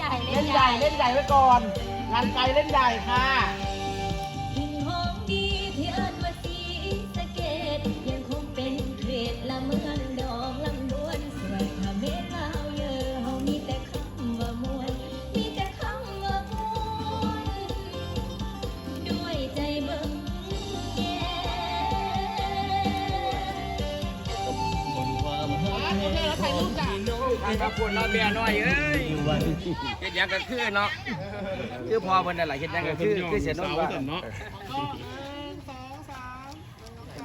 ใหญ่เล่นใหญ่เล่นใหญ่ไว้ก่อนงานไกลเล่นใหญ่ค่ะหินหอมดีที่เอิ้นว่าสีสะเกดยังคงเป็นเกรดละเมืองดอกลำดวนสวยทำเมลาวเยอะเฮามีแต่คำว่ามวลมีแต่คำว่ามวลด้วยใจเบิ่งแย่ใคร มาพูดเราเมียน้อยเอ้ยเฮ็ดหยังก็คือเนาะคือพอเพิ่นนั่นแหละเฮ็ดหยังก็คือคือเสียนนท์ว่า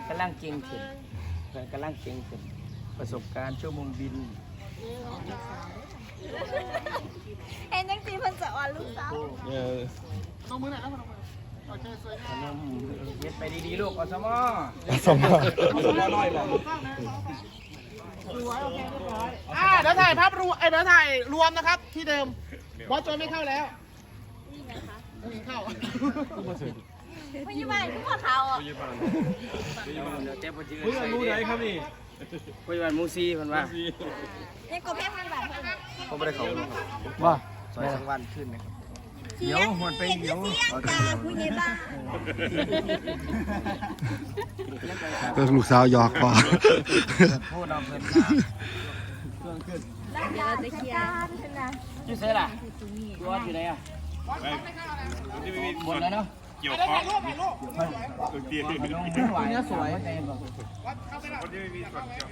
กำลังเก่งขึ้นเพิ่นกำลังเก่งขึ้น ประสบการณ์ชั่วโมงบินเห็นจังสีเพิ่นจะอ่อนลูกสาวขนมเฮ็ดไปดีๆลูกอสมอสมอสมอน้อ ยบ่อ่าเดี๋ยวถ่ายภาพรวมเอ้ยเดี๋ยวถ่ายรวมนะครับ ที่เดิมบอสโจไม่เข้าแล้วไม่เข้าพยาบาลทุกคนเขาอะเดี๋ยวเจ๊บ่จื้อใส่รู้ได้ครับนี่พยาบาลมูซีเพิ่นว่านี่ก็แพ้พยาบาลเพิ่นผมบ่ได้เข้าว่าซอยสังวันขึ้นนะครับ เดี๋ยวหวนไปเดี๋ยวตาผู้ใหญ่บ้านเออลูกสาวหยอกพอพูดเอาเพิ่นรักยาตะเคียนนะอยู่เซ่ล่ะตัวอยู่ไหนอะหมดแล้วเนาะเกี่ยวได้ข้อถ่ายรูปถ่ายรูปตัวเตี้ยขนมมือไหวเนื้อสวย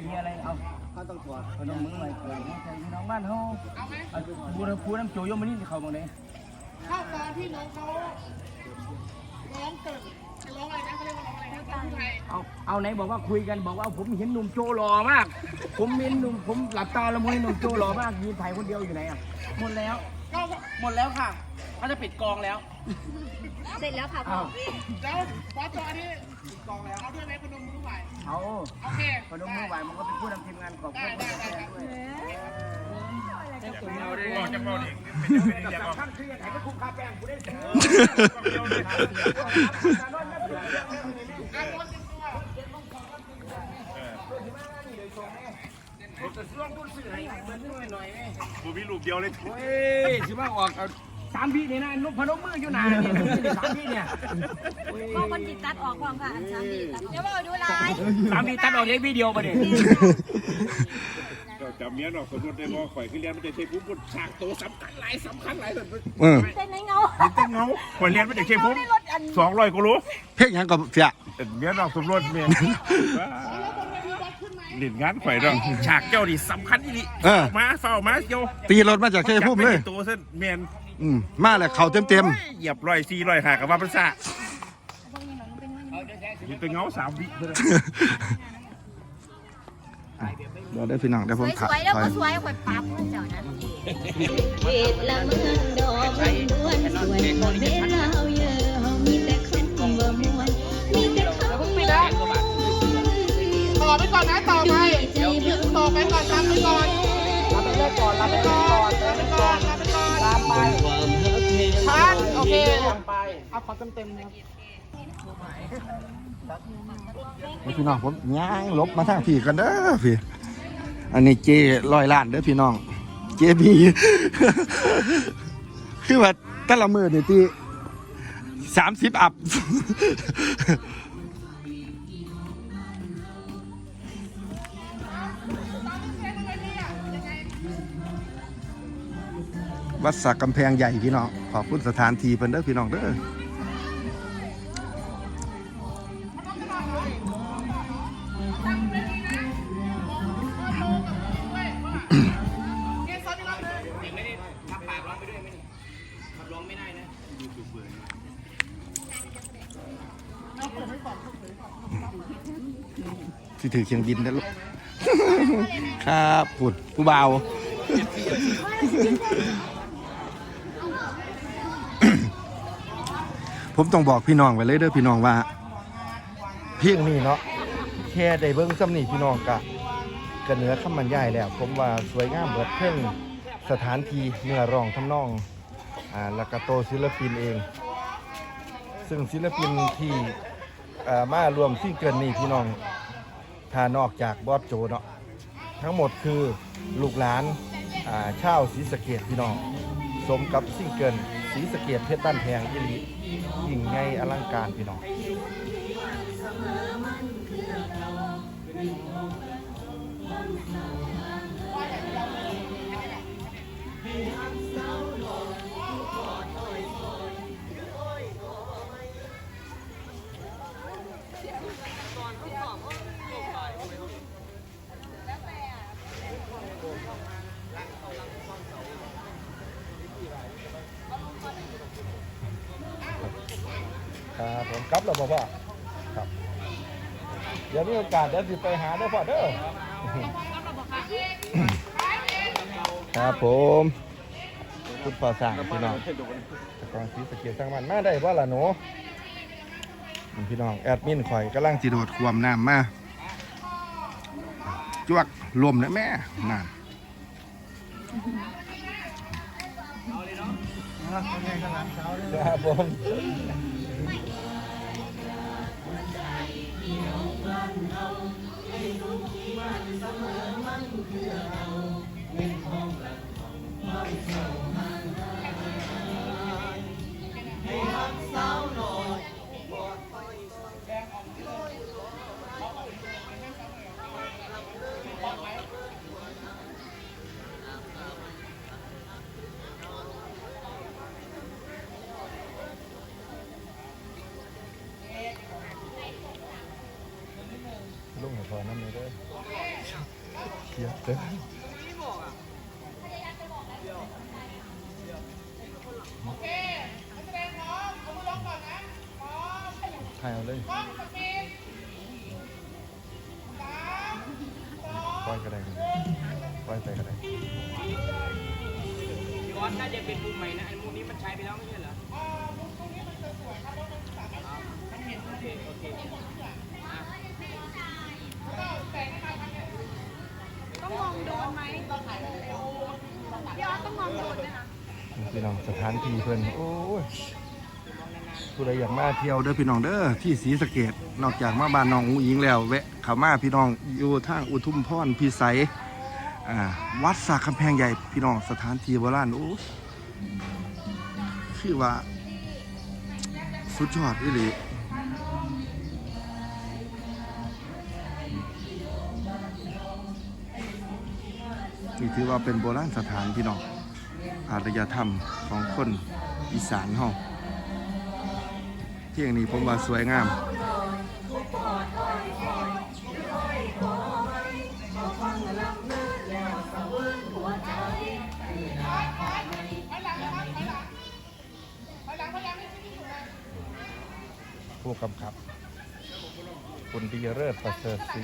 มีอะไรเอาเขาต้องถอดขนมมือไหวเกินใส่พี่น้องบ้านเฮาเอาบูรพูน้ำโจยมนี่เขาบางไหน เข้าตอนที่น้องเขาร้องเกิดร้องอะไรนะเขาเรียกว่าร้องอะไรนะร้องไทยเอาเอาไหนบอกว่าคุยกันบอกว่าผมเห็นหนุ่มโจหล่อมาก ผมเห็นหนุ่มผมหลับตาแล้วมองเห็นหนุ่มโจหล่อมากยืนถ่ายคนเดียวอยู่ไหนอะหมดแล้ว ก็หมดแล้วค่ะเขาจะปิดกองแล้วเสร็จแล้วค่ะพ่ออ้าวแล้วบอสโจอันนี้กองแล้วเอาด้วยไหมพนมมือไหวเอาโอเคขนมมือไหวมันก็เป็นผู้นำทีมงานขอบคุณผู้จัดการด้วยเอาได้ บอกจะบอกดิเป็นยังไงสำคัญคืออยากให้มันคุ้มค่าแป้งกูได้เสมอบูมีลูกเดียวเลยเฮ้ยสิว่าออกเอาสามพี่นี่นะนุพนมมืออยู่นานเนี่ยสามพี่เนี่ยพ่อคนจิตตัดออกความค่ะอันสามดีตัดเดี๋ยวบอกดูลายสามพี่ตัดออกเล็กวิดีโอประเด็นเรา จำเมียนออกสมมติได้บอกข่อยขึ้นเรียนมันจะใช้พุ่มบนฉากโตสำคัญหลายสำคัญหลายแบบเออเป็นในเงาเห็นแต่เงาข่อยเรียนมันจะใช้พุ่มได้รถอันสองร้อยกิโลเพ่งหยังกับเสียเมียนออกสมรสเมียนเล่นงานข่อยดอกฉากเจ้าดิสำคัญที่นี่เออ มาเฝ้ามาโยตีรถมาจากชัยภูมิเลย ตัวเส้นเมียนอืมมาแล้วเข่าเต็มเต็มเหยียบร้อยสี่ร้อยหากับว่าภาษาเห็นแต่เงาสามวิเท่านั้นๆ เดี๋ยวได้พี่น้องเดี๋ยวผมสถ่าวยๆแล้วถ่ายก็สวยคอยปั๊บเจ้านั้นเขตละเมืองดอกลำดวนสวยทำเมลาวเยอะเฮามีแต่คำว่ามวลมีแต่คำว่าปิดนะต่อไปก่อนนะต่อไปใจเบิ่งต่อไปก่อนตามไปก่อนรับไปเลยก่อนรับไปก่อนรับไปก่อนรับไปก่อนตามไปชัดโอเคเอาขอเต็มๆนะครับเดี๋ยวพี่น้องผมย่างหลบมาทางพี่กันเด้อพี่ อันนี้เจร้อยล้านเด้อพี่น้อง เจบีคือว่าแต่ละมือนี่ตีสามสิบอัพวัดสักกำแพงใหญ่พี่น้อง ขอบคุณสถานที่เพิ่นเด้อพี่น้องเด้อ ที่ถือเคียงบินนะลูก ครับผุดผู้เบาผมต้องบอกพี่น้องไว้เลยเด้อพี่น้องว่า เพียงนี้เนาะแค่ได้เบิ้งซ้ำนี่พี่น้องกะกะเหนือข้ามบรรยายแล้ว ผมว่าสวยงามเบิดเพ่งสถานที่เนื้อรองทำนอง อ่าแล้วก็โตศิลปินเอง ซึ่งศิลปินที่อ่อมารวมซิ่งเกินนี่พี่น้องถ้านอกจากบอสโจเนาะทั้งหมดคือลูกหลานอ่าชาวศรีสะเกดพี่น้อง สมกับซิงเกิลสีสะเกดเพชรบ้านแพงอีหลียิ่งใหญ่อลังการพี่น้อง ครับผมกลับแล้วบ่พ่อครับเดี๋ยวมีโอกาสเดี๋ยวสิไปหาเด้อพ่อเด้อครับผมคุณพ่อสั่งพี่น้องแต่ก่อนสีสะเกียรสร้างมันมาได้บ่ล่ะหนูพี่น้องแอดมินข่อยกำลังสิโดดความน้ำมาจวกลมนะแม่นั่นครับผม ลุงหัวพอ น้ำเลยเด้อเขียดเด้อถ่ายเอาเลยปล่อยก็ได้ครับปล่อยไปก็ได้พี่ออสน่าจะเป็นมุมใหม่นะไอ้มุมนี้มันใช้ไปแล้วไม่ใช่เหรอต้อ งมองโดนไหมพี่ออสต้องมองโดนไหมคะพี่น้องสถานที่เพิ่อนโอ้ยผู้ใดอยากมาเที่ยวเด้อพี่น้องเด้อที่ศรีสะเกดนอกจากมาบ้านน้องอุ้งอิงแล้วแวะขามาพี่น้องอยู่ทางอุทุมพรพิสัยอ่าวัดสากคำแพงใหญ่พี่น้องสถานที่โบราณโอ้คือว่า สุดยอดอีหลี นี่ถือว่าเป็นโบราณสถานพี่น้องอารยธรรมของคนอีสานเฮาที่อย่างนี้ผมว่าสวยงามผู้กำกับ คุณดีเลิศประเสริฐศรี